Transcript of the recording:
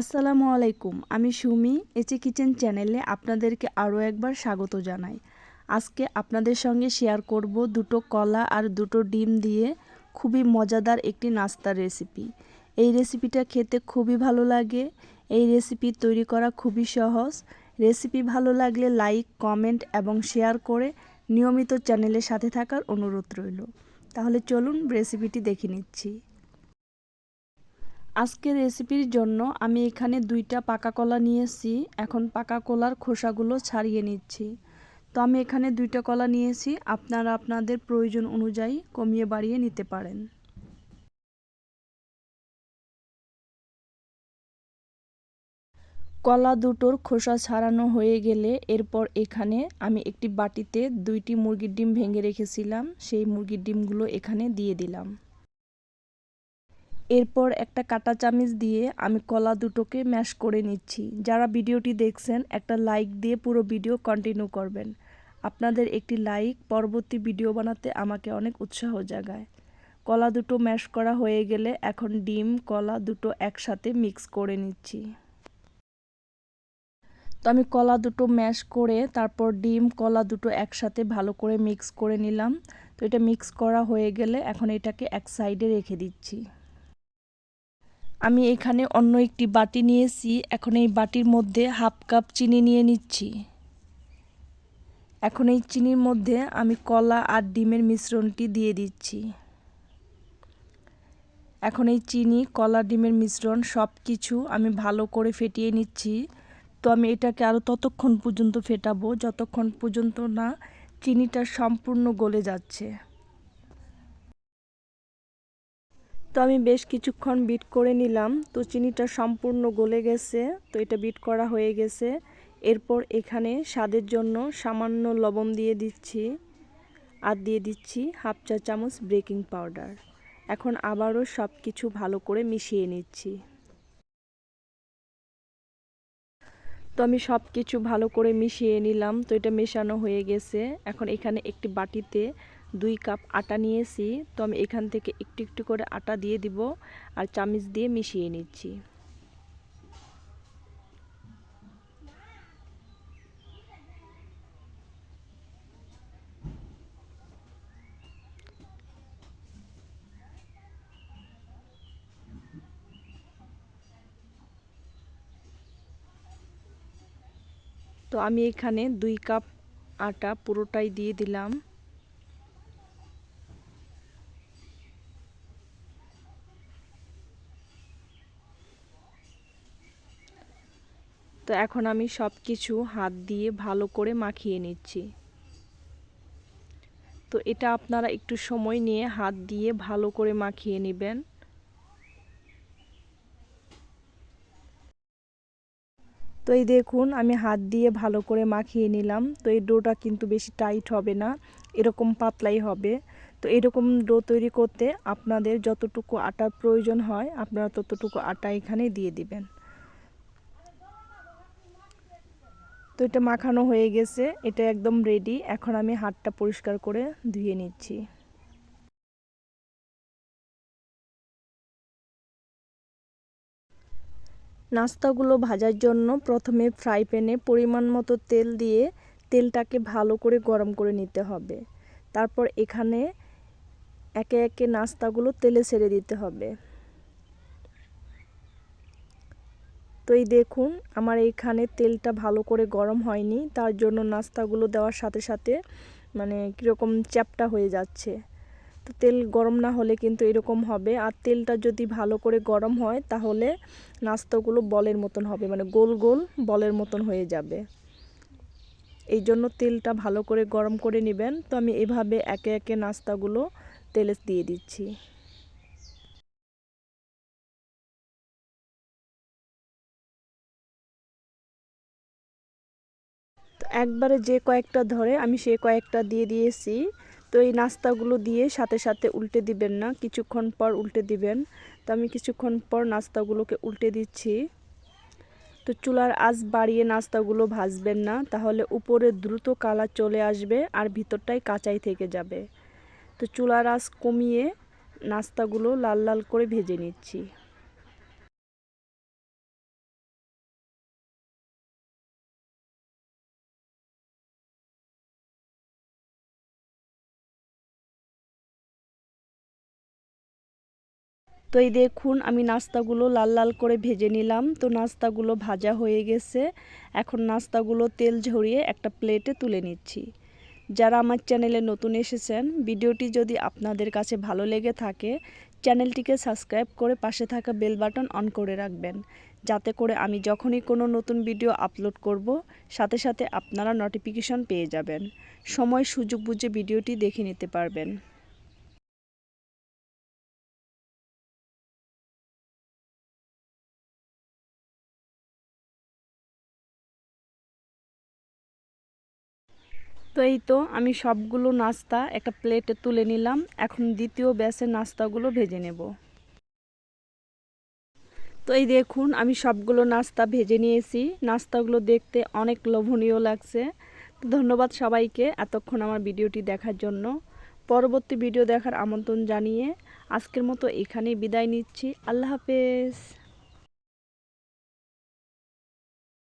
আসসালামু আলাইকুম, আমি সুমি, এচে কিচেন চ্যানেলে আপনাদেরকে আরও একবার স্বাগত জানাই। আজকে আপনাদের সঙ্গে শেয়ার করব দুটো কলা আর দুটো ডিম দিয়ে খুবই মজাদার একটি নাস্তার রেসিপি। এই রেসিপিটা খেতে খুবই ভালো লাগে, এই রেসিপি তৈরি করা খুবই সহজ। রেসিপি ভালো লাগলে লাইক, কমেন্ট এবং শেয়ার করে নিয়মিত চ্যানেলের সাথে থাকার অনুরোধ রইল। তাহলে চলুন রেসিপিটি দেখে নিচ্ছি। আজকের রেসিপির জন্য আমি এখানে দুইটা পাকা কলা নিয়েছি। এখন পাকা কলার খোসাগুলো ছাড়িয়ে নিচ্ছি। তো আমি এখানে দুইটা কলা নিয়েছি। আপনারা আপনাদের প্রয়োজন অনুযায়ী কমিয়ে বাড়িয়ে নিতে পারেন। কলা দুটোর খোসা ছাড়ানো হয়ে গেলে এরপর এখানে আমি একটি বাটিতে দুইটি মুরগির ডিম ভেঙে রেখেছিলাম। সেই মুরগির ডিমগুলো এখানে দিয়ে দিলাম। এরপর একটা কাটা চামিচ দিয়ে আমি কলা দুটোকে ম্যাশ করে নিচ্ছি। যারা ভিডিওটি দেখছেন, একটা লাইক দিয়ে পুরো ভিডিও কন্টিনিউ করবেন। আপনাদের একটি লাইক পরবর্তী ভিডিও বানাতে আমাকে অনেক উৎসাহ জাগায়। কলা দুটো ম্যাশ করা হয়ে গেলে এখন ডিম, কলা দুটো একসাথে মিক্স করে নিচ্ছি। তো আমি কলা দুটো ম্যাশ করে তারপর ডিম, কলা দুটো একসাথে ভালো করে মিক্স করে নিলাম। তো এটা মিক্স করা হয়ে গেলে এখন এটাকে এক সাইডে রেখে দিচ্ছি। আমি এখানে অন্য একটি বাটি নিয়েছি। এখন এই বাটির মধ্যে হাফ কাপ চিনি নিয়ে নিচ্ছি। এখন এই চিনির মধ্যে আমি কলা আর ডিমের মিশ্রণটি দিয়ে দিচ্ছি। এখন এই চিনি, কলা, ডিমের মিশ্রণ সব কিছু আমি ভালো করে ফেটিয়ে নিচ্ছি। তো আমি এটাকে আরও ততক্ষণ পর্যন্ত ফেটাবো। যতক্ষণ পর্যন্ত না চিনিটা সম্পূর্ণ গলে যাচ্ছে। তো আমি বেশ কিছুক্ষণ বিট করে নিলাম। তো চিনিটা সম্পূর্ণ গলে গেছে। তো এটা বিট করা হয়ে গেছে। এরপর এখানে স্বাদের জন্য সামান্য লবণ দিয়ে দিচ্ছি। আর দিয়ে দিচ্ছি হাফ চা চামচ বেকিং পাউডার। এখন আবারও সব কিছু ভালো করে মিশিয়ে নিচ্ছি। তো আমি সব কিছু ভালো করে মিশিয়ে নিলাম। তো এটা মেশানো হয়ে গেছে। এখন এখানে একটি বাটিতে দুই কাপ আটা নিয়েছি। তো আমি এখান থেকে একটু একটু করে আটা দিয়ে দিব আর চামিচ দিয়ে মিশিয়ে নিচ্ছি। তো আমি এখানে দুই কাপ আটা পুরোটাই দিয়ে দিলাম। তো এখন আমি সব কিছু হাত দিয়ে ভালো করে মাখিয়ে নিচ্ছি। তো এটা আপনারা একটু সময় নিয়ে হাত দিয়ে ভালো করে মাখিয়ে নেবেন। তো এই দেখুন, আমি হাত দিয়ে ভালো করে মাখিয়ে নিলাম। তো এই ডোটা কিন্তু বেশি টাইট হবে না, এরকম পাতলাই হবে। তো এরকম ডো তৈরি করতে আপনাদের যতটুকু আটার প্রয়োজন হয়, আপনারা ততটুকু আটা এখানে দিয়ে দিবেন। তো এটা মাখানো হয়ে গেছে, এটা একদম রেডি এখন আমি হাতটা পরিষ্কার করে ধুয়ে নিচ্ছি। নাস্তাগুলো ভাজার জন্য প্রথমে ফ্রাই প্যানে পরিমাণ মতো তেল দিয়ে তেলটাকে ভালো করে গরম করে নিতে হবে। তারপর এখানে একে একে নাস্তাগুলো তেলে ছেড়ে দিতে হবে। তো এই দেখুন, আমার এইখানে তেলটা ভালো করে গরম হয়নি, তার জন্য নাস্তাগুলো দেওয়ার সাথে সাথে মানে কীরকম চ্যাপটা হয়ে যাচ্ছে। তো তেল গরম না হলে কিন্তু এরকম হবে। আর তেলটা যদি ভালো করে গরম হয়, তাহলে নাস্তাগুলো বলের মতন হবে মানে গোল গোল বলের মতন হয়ে যাবে। এই জন্য তেলটা ভালো করে গরম করে নেবেন। তো আমি এভাবে একে একে নাস্তাগুলো তেলে দিয়ে দিচ্ছি। একবারে যে কয়েকটা ধরে আমি সে কয়েকটা দিয়ে দিয়েছি। তো এই নাস্তাগুলো দিয়ে সাথে সাথে উল্টে দিবেন না, কিছুক্ষণ পর উল্টে দিবেন। তো আমি কিছুক্ষণ পর নাস্তাগুলোকে উল্টে দিচ্ছি। তো চুলার আঁচ বাড়িয়ে নাস্তাগুলো ভাজবেন না, তাহলে উপরে দ্রুত কালার চলে আসবে আর ভিতরটাই কাঁচাই থেকে যাবে। তো চুলার আঁচ কমিয়ে নাস্তাগুলো লাল লাল করে ভেজে নিচ্ছি। তো এই দেখুন, আমি নাস্তাগুলো লাল লাল করে ভেজে নিলাম। তো নাস্তাগুলো ভাজা হয়ে গেছে। এখন নাস্তাগুলো তেল ঝরিয়ে একটা প্লেটে তুলে নিচ্ছি। যারা আমার চ্যানেলে নতুন এসেছেন, ভিডিওটি যদি আপনাদের কাছে ভালো লেগে থাকে, চ্যানেলটিকে সাবস্ক্রাইব করে পাশে থাকা বেল বাটন অন করে রাখবেন। যাতে করে আমি যখনই কোনো নতুন ভিডিও আপলোড করব, সাথে সাথে আপনারা নোটিফিকেশন পেয়ে যাবেন। সময় সুযোগ বুঝে ভিডিওটি দেখে নিতে পারবেন। তো এই তো আমি সবগুলো নাস্তা একটা প্লেটে তুলে নিলাম। এখন দ্বিতীয় ব্যাসের নাস্তাগুলো ভেজে নেব। তো এই দেখুন, আমি সবগুলো নাস্তা ভেজে নিয়েছি। নাস্তাগুলো দেখতে অনেক লোভনীয় লাগছে। ধন্যবাদ সবাইকে এতক্ষণ আমার ভিডিওটি দেখার জন্য। পরবর্তী ভিডিও দেখার আমন্ত্রণ জানিয়ে আজকের মতো এখানেই বিদায় নিচ্ছি। আল্লাহ হাফেজ।